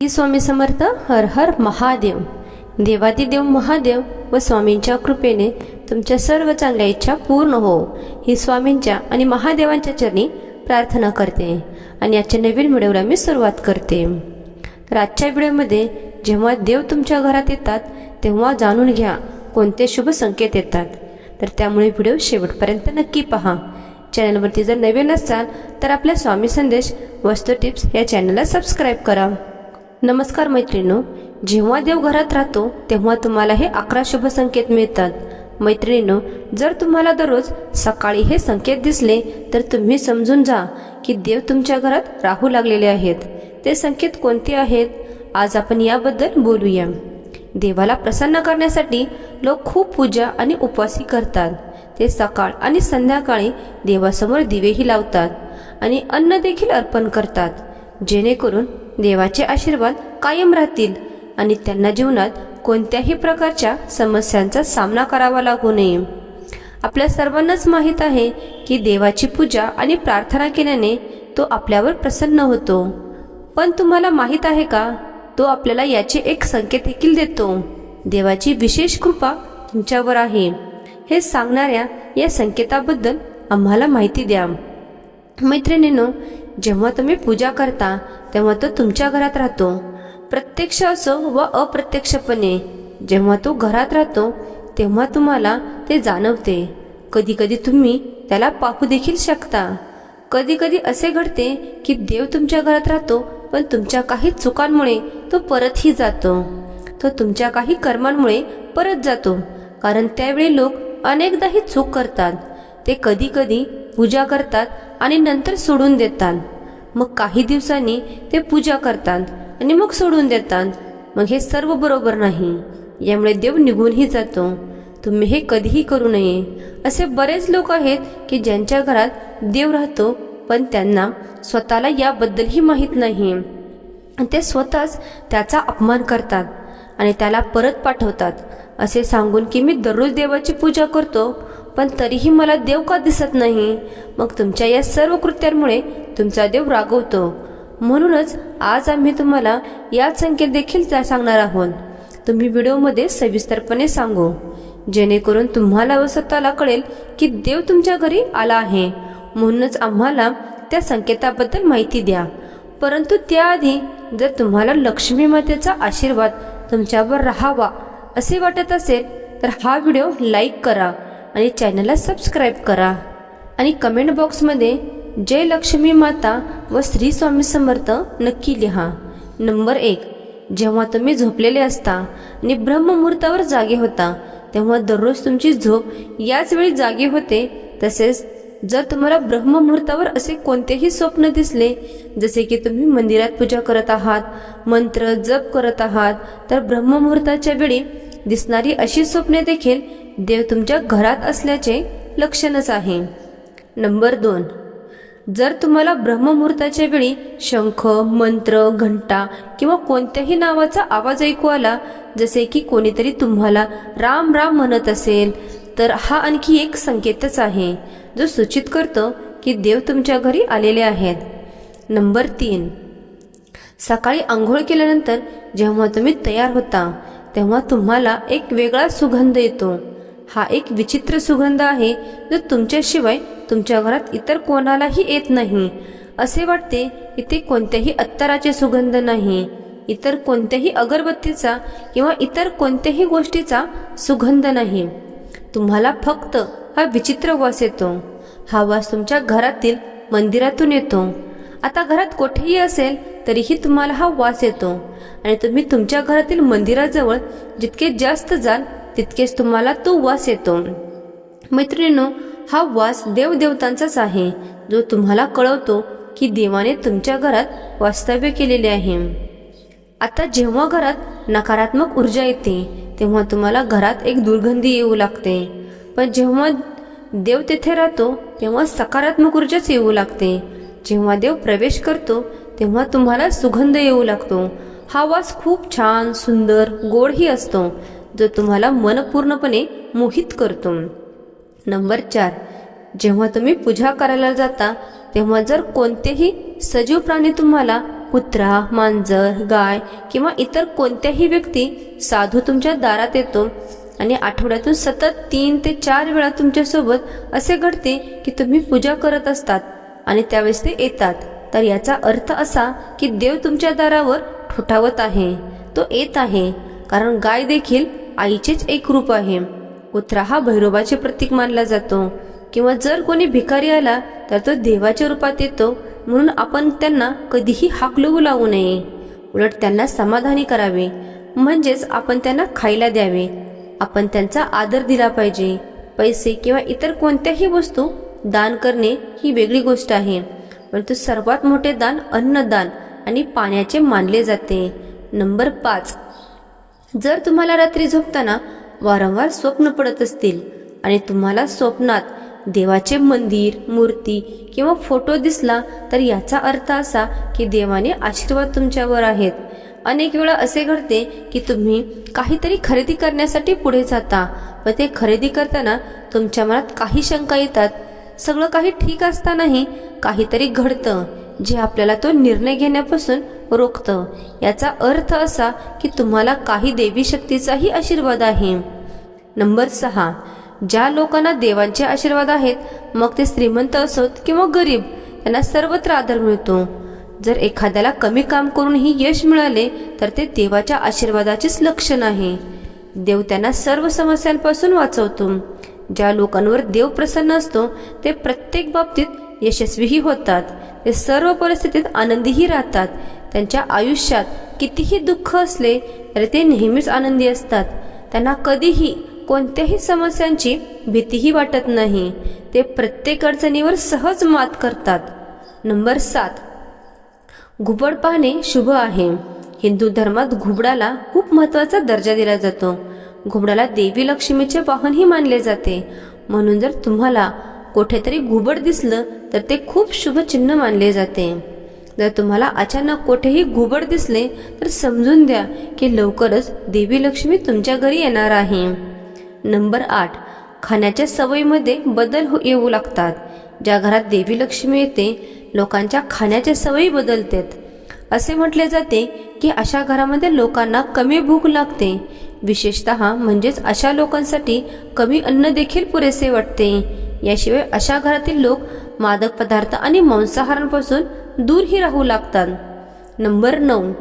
ही स्वामी समर्थ हर हर महादेव. देवादिदेव महादेव व स्वामींच्या कृपेने तुमच्या सर्व चांगल्या इच्छा पूर्ण हो. ही स्वामींच्या आणि महादेवांच्या चरणी प्रार्थना करते आणि आजच्या नवीन व्हिडिओला मी सुरुवात करते. तर आजच्या व्हिडिओमध्ये जेव्हा देव तुमच्या घरात येतात तेव्हा जाणून घ्या कोणते शुभ संकेत येतात. तर त्यामुळे व्हिडिओ शेवटपर्यंत नक्की पहा. चॅनलवरती जर नवीन असाल तर आपल्या स्वामी संदेश वस्तू टिप्स या चॅनलला सबस्क्राईब करा. नमस्कार मैत्रिणींनो जेव्हा देव घरात राहतो तेव्हा तुम्हाला हे अकरा शुभ संकेत मिळतात. मैत्रिणींनो जर तुम्हाला दररोज सकाळी हे संकेत दिसले तर तुम्ही समजून जा की देव तुमच्या घरात राहू लागलेले आहेत. ते संकेत कोणते आहेत? आज आपण याबद्दल बोलूया. देवाला प्रसन्न करण्यासाठी लोक खूप पूजा आणि उपवासी करतात. ते सकाळ आणि संध्याकाळी देवासमोर दिवेही लावतात आणि अन्न देखील अर्पण करतात. जेणेकरून देवाचे आशीर्वाद कायम राहतील आणि त्यांना जीवनात कोणत्याही प्रकारच्या समस्यांचा सामना करावा लागू नये. आपल्या सर्वांनाच माहीत आहे की देवाची पूजा आणि प्रार्थना केल्याने तो आपल्यावर प्रसन्न होतो. पण तुम्हाला माहीत आहे का? तो आपल्याला याचे एक संकेत देखील देतो. देवाची विशेष कृपा तुमच्यावर आहे. हे सांगणाऱ्या या संकेताबद्दल आम्हाला माहिती द्या. मैत्रिणींनो जेव्हा तुम्ही पूजा करता तेव्हा तो तुमच्या घरात राहतो. प्रत्यक्ष असो व अप्रत्यक्षपणे जेव्हा तो घरात राहतो तेव्हा तुम्हाला ते जाणवते. कधी कधी तुम्ही त्याला पाहू देखील शकता. कधी कधी असे घडते की देव तुमच्या घरात राहतो पण तुमच्या काही चुकांमुळे तो परतही जातो. तो तुमच्या काही कर्मांमुळे परत जातो कारण त्यावेळी लोक अनेकदाही चूक करतात. ते कधी कधी पूजा करतात आणि नंतर सोडून देतात. मग काही दिवसांनी ते पूजा करतात आणि मग सोडून देतात. मग हे सर्व बरोबर नाही. यामुळे देव निघूनही जातो. तुम्ही हे कधीही करू नये. असे बरेच लोक आहेत की ज्यांच्या घरात देव राहतो पण त्यांना स्वतःला याबद्दलही माहीत नाही. ते स्वतःच त्याचा अपमान करतात आणि त्याला परत पाठवतात. असे सांगून की मी दररोज देवाची पूजा करतो पण तरीही मला देव का दिसत नाही? मग तुमच्या या सर्व कृत्यांमुळे तुमचा देव रागवतो. म्हणूनच आज आम्ही तुम्हाला या संकेत देखील त्या सांगणार आहोत. तुम्ही व्हिडिओमध्ये सविस्तरपणे सांगू. जेणेकरून तुम्हाला व स्वतःला कळेल की देव तुमच्या घरी आला आहे. म्हणूनच आम्हाला त्या संकेताबद्दल माहिती द्या. परंतु त्याआधी जर तुम्हाला लक्ष्मी मातेचा आशीर्वाद तुमच्यावर राहावा असे वाटत असेल तर हा व्हिडिओ लाईक करा. आणि चॅनलला सबस्क्राईब करा. आणि कमेंट बॉक्समध्ये जय लक्ष्मी माता व श्री स्वामी समर्थ नक्की लिहा. नंबर एक जेव्हा तुम्ही झोपलेले असता आणि ब्रह्ममुहूर्तावर जागे होता तेव्हा दररोज तुमची झोप याच वेळी जागी होते. तसेच जर तुम्हाला ब्रह्ममुहूर्तावर असे कोणतेही स्वप्न दिसले जसे की तुम्ही मंदिरात पूजा करत आहात मंत्र जप करत आहात तर ब्रह्ममुहूर्ताच्या वेळी दिसणारी अशी स्वप्ने देखील देव तुमच्या घरात असल्याचे लक्षणच आहे. नंबर दोन. जर तुम्हाला ब्रह्ममुहूर्ताच्या वेळी शंख मंत्र घंटा किंवा कोणत्याही नावाचा आवाज ऐकू आला जसे की कोणीतरी तुम्हाला राम राम म्हणत असेल तर हा आणखी एक संकेतच आहे जो सूचित करतो की देव तुमच्या घरी आलेले आहेत. नंबर तीन. सकाळी आंघोळ केल्यानंतर जेव्हा तुम्ही तयार होता तेव्हा तुम्हाला एक वेगळा सुगंध येतो. हा एक विचित्र सुगंध आहे. जो तुमच्याशिवाय तुमच्या घरात इतर कोणालाही येत नाही. असे वाटते इथे कोणत्याही अत्तराचे सुगंध नाही. इतर कोणत्याही अगरबत्तीचा किंवा इतर कोणत्याही गोष्टीचा सुगंध नाही. तुम्हाला फक्त हा विचित्र वास येतो. हा वास तुमच्या घरातील मंदिरातून येतो. आता घरात कोठेही असेल तरीही तुम्हाला हा वास येतो. आणि तुम्ही तुमच्या घरातील मंदिराजवळ जितके जास्त जाल तितकेच तुम्हाला तो वास येतो. मैत्रिणींनो हा वास देवदेवतांचाच आहे. जो तुम्हाला कळवतो की देवाने तुमच्या घरात वास्तव्य केलेले आहे. आता जेव्हा घरात नकारात्मक ऊर्जा येते तेव्हा तुम्हाला घरात एक दुर्गंधी येऊ लागते. पण जेव्हा देव तेथे राहतो तेव्हा सकारात्मक ऊर्जाच येऊ लागते. जेव्हा देव प्रवेश करतो तेव्हा तुम्हाला सुगंध येऊ लागतो. हा वास खूप छान सुंदर गोडही असतो. जो तुम्हाला मनपूर्णपणे मोहित करतो. नंबर चार. जेव्हा तुम्ही पूजा करायला जाता तेव्हा जर कोणतेही सजीव प्राणी तुम्हाला कुत्रा मांजर गाय किंवा इतर कोणत्याही व्यक्ती साधू तुमच्या दारात येतो आणि आठवड्यातून सतत तीन ते चार वेळा तुमच्यासोबत असे घडते की तुम्ही पूजा करत असतात आणि त्यावेळेस ते येतात. तर याचा अर्थ असा की देव तुमच्या दारावर ठोठावत आहे. तो येत आहे. कारण गाय देखील आईचेच एक रूप आहे. कुत्रा हा भैरोबाचे प्रतीक मानला जातो. किंवा जर कोणी भिकारी आला तर तो देवाच्या रूपात येतो म्हणून आपण त्यांना कधीही हाकलवू लावू नये. उलट त्यांना समाधानी करावे. म्हणजेच आपण त्यांना खायला द्यावे. आपण त्यांचा आदर दिला पाहिजे. पैसे किंवा इतर कोणत्याही वस्तू दान करणे ही वेगळी गोष्ट आहे. परंतु सर्वात मोठे दान अन्नदान आणि पाण्याचे मानले जाते. नंबर पाच. जर तुम्हाला रात्री झोपताना वारंवार स्वप्न पडत असतील आणि तुम्हाला स्वप्नात देवाचे मंदिर मूर्ती किंवा फोटो दिसला तर याचा अर्थ असा की देवाने आशीर्वाद तुमच्यावर आहेत. अनेक वेळा असे घडते की तुम्ही काहीतरी खरेदी करण्यासाठी पुढे जाता व ते खरेदी करताना तुमच्या मनात काही शंका येतात. सगळं काही ठीक असतानाही काहीतरी घडतं जे आपल्याला तो निर्णय घेण्यापासून रोखतं. याचा अर्थ असा की तुम्हाला काही देवी शक्तीचाही आशीर्वाद आहे. नंबर सहा. ज्या लोकांना देवांचे आशीर्वाद आहेत मग ते श्रीमंत असोत किंवा गरीब त्यांना सर्वत्र आदर मिळतो. जर एखाद्याला कमी काम करूनही यश मिळाले तर ते देवाच्या आशीर्वादाचेच लक्षण आहे. देव त्यांना सर्व समस्यांपासून वाचवतो. ज्या लोकांवर देव प्रसन्न असतो ते प्रत्येक बाबतीत यशस्वीही होतात. ते सर्व परिस्थितीत आनंदीही राहतात. त्यांच्या आयुष्यात कितीही दुःख असले तरी ते नेहमीच आनंदी असतात. त्यांना कधीही कोणत्याही समस्यांची भीतीही वाटत नाही. ते प्रत्येक अडचणीवर सहज मात करतात. नंबर सात. घुबड पाहणे शुभ आहे. हिंदू धर्मात घुबडाला खूप महत्त्वाचा दर्जा दिला जातो. घुबडाला देवी लक्ष्मीचे वाहनही मानले जाते. म्हणून जर तुम्हाला कुठेतरी घुबड दिसलं तर ते खूप शुभ चिन्ह मानले जाते. जर तुम्हाला अचानक कुठेही घुबड दिसले तर समजून द्या की लवकरच देवी लक्ष्मी तुमच्या घरी येणार आहे. नंबर आठ. खाण्याच्या सवयीमध्ये बदल हो येऊ लागतात. ज्या घरात देवी लक्ष्मी येते लोकांच्या खाण्याच्या सवयी बदलतात. असे म्हटले जाते की अशा घरामध्ये लोकांना कमी भूक लागते. विशेषत म्हणजेच अशा लोकांसाठी कमी अन्न देखील पुरेसे वाटते. याशिवाय अशा घरातील लोक मादक पदार्थ आणि मांसाहारांपासून दूरही राहू लागतात. नंबर नऊ.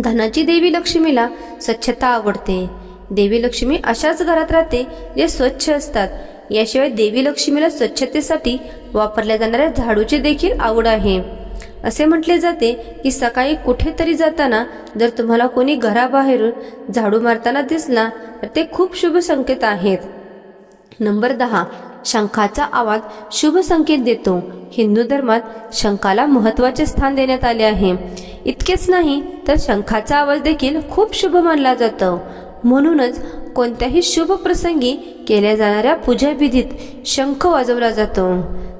धनाची देवी लक्ष्मीला स्वच्छता आवडते. देवी लक्ष्मी अशाच घरात राहते जे स्वच्छ असतात. याशिवाय देवी लक्ष्मीला स्वच्छतेसाठी वापरल्या जाणाऱ्या झाडूची देखील आवड आहे. असे म्हटले जाते की सकाळी कुठेतरी जाताना जर तुम्हाला कोणी घराबाहेरून झाडू मारताना दिसला तर ते खूप शुभ संकेत आहेत. नंबर दहा. शंखाचा आवाज शुभ संकेत देतो. हिंदू धर्मात शंखाला महत्त्वाचे स्थान देण्यात आले आहे. इतकेच नाही तर शंखाचा आवाज देखील खूप शुभ मानला जातो. म्हणूनच कोणत्याही शुभ प्रसंगी केल्या जाणाऱ्या पूजाविधीत शंख वाजवला जातो.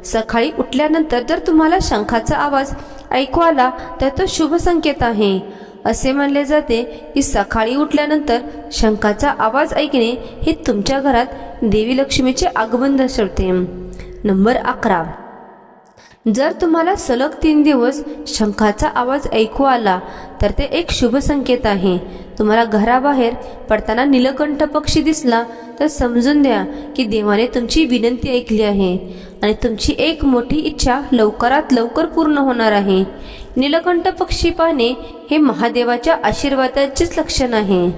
सकाळी उठल्यानंतर जर तुम्हाला शंखाचा आवाज ऐकू आला तर तो शुभ संकेत आहे. असे मानले जाते की सकाळी उठल्यानंतर शंखाचा आवाज ऐकणे हे तुमच्या घरात देवी लक्ष्मीचे आगमन दर्शवते. नंबर अकरा. जर तुम्हाला सलग तीन दिवस शंखाचा आवाज ऐकू आला तर ते एक शुभ संकेत आहे. तुम्हाला घराबाहेर पडताना नीलकंठ पक्षी दिसला तर समजून द्या की देवाने तुमची विनंती ऐकली आहे आणि तुमची एक मोठी इच्छा लवकरात लवकर पूर्ण होणार आहे. नीलकंठ पक्षी पाहणे हे महादेवाच्या आशीर्वादाचेच लक्षण आहे.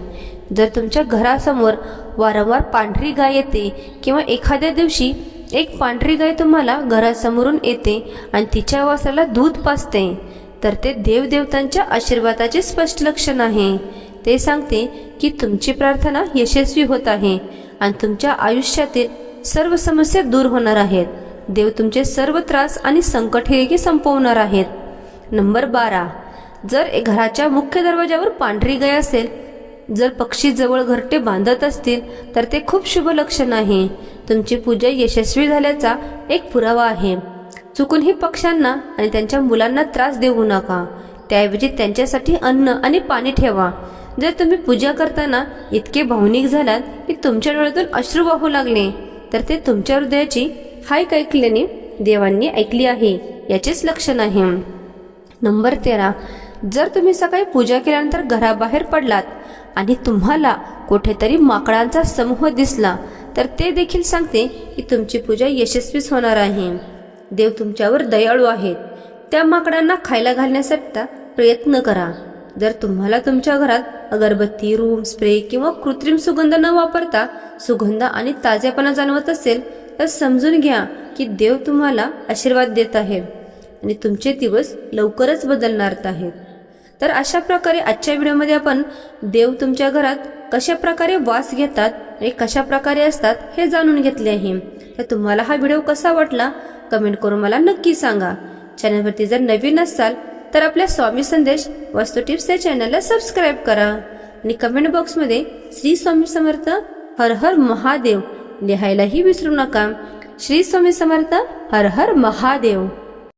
जर तुमच्या घरासमोर वारंवार पांढरी गाय येते किंवा एखाद्या दिवशी एक पांढरी गाय तुम्हाला घरासमोरून येते आणि तिच्या वासाला दूध पाजते तर ते देवदेवतांच्या आशीर्वादाचे स्पष्ट लक्षण आहे. ते सांगते की तुमची प्रार्थना यशस्वी होत आहे आणि तुमच्या आयुष्यातील सर्व समस्या दूर होणार आहेत. देव तुमचे सर्व त्रास आणि संकट हे संपवणार आहेत. नंबर बारा. जर घराच्या मुख्य दरवाजावर पांढरी गाय असेल जर पक्षी जवळ घरटे बांधत असतील तर ते खूप शुभ लक्षण आहे. तुमची पूजा यशस्वी झाल्याचा एक पुरावा आहे. चुकूनही पक्ष्यांना आणि त्यांच्या मुलांना त्रास देऊ नका. त्याऐवजी त्यांच्यासाठी अन्न आणि पाणी ठेवा. जर तुम्ही पूजा करताना इतके भावनिक झालात की तुमच्या डोळ्यातून अश्रू वाहू लागले तर ते तुमच्या हृदयाची हाईक ऐकल्याने देवांनी ऐकली आहे याचेच लक्षण आहे. नंबर तेरा. जर तुम्ही सकाळी पूजा केल्यानंतर घराबाहेर पडलात आणि तुम्हाला कुठेतरी माकडांचा समूह दिसला तर ते देखील सांगते की तुमची पूजा यशस्वीच होणार आहे. देव तुमच्यावर दयाळू आहेत. त्या माकडांना खायला घालण्यासाठी प्रयत्न करा. जर तुम्हाला तुमच्या घरात अगरबत्ती रूम स्प्रे किंवा कृत्रिम सुगंध न वापरता सुगंध आणि ताजेपणा जाणवत असेल तर समजून घ्या की देव तुम्हाला आशीर्वाद देत आहे आणि तुमचे दिवस लवकरच बदलणार आहेत. तर अशा प्रकारे आजच्या व्हिडिओमध्ये आपण देव तुमच्या घरात कशा प्रकारे वास घेतात आणि कशा प्रकारे असतात हे जाणून घेतले आहे. तर तुम्हाला हा व्हिडिओ कसा वाटला कमेंट करून मला नक्की सांगा. चॅनलवरती जर नवीन असाल तर आपल्या स्वामी संदेश वस्तू टिप्स या चॅनलला सबस्क्राईब करा आणि कमेंट बॉक्समध्ये श्री स्वामी समर्थ हर हर महादेव लिहायलाही विसरू नका. श्री स्वामी समर्थ हर हर महादेव.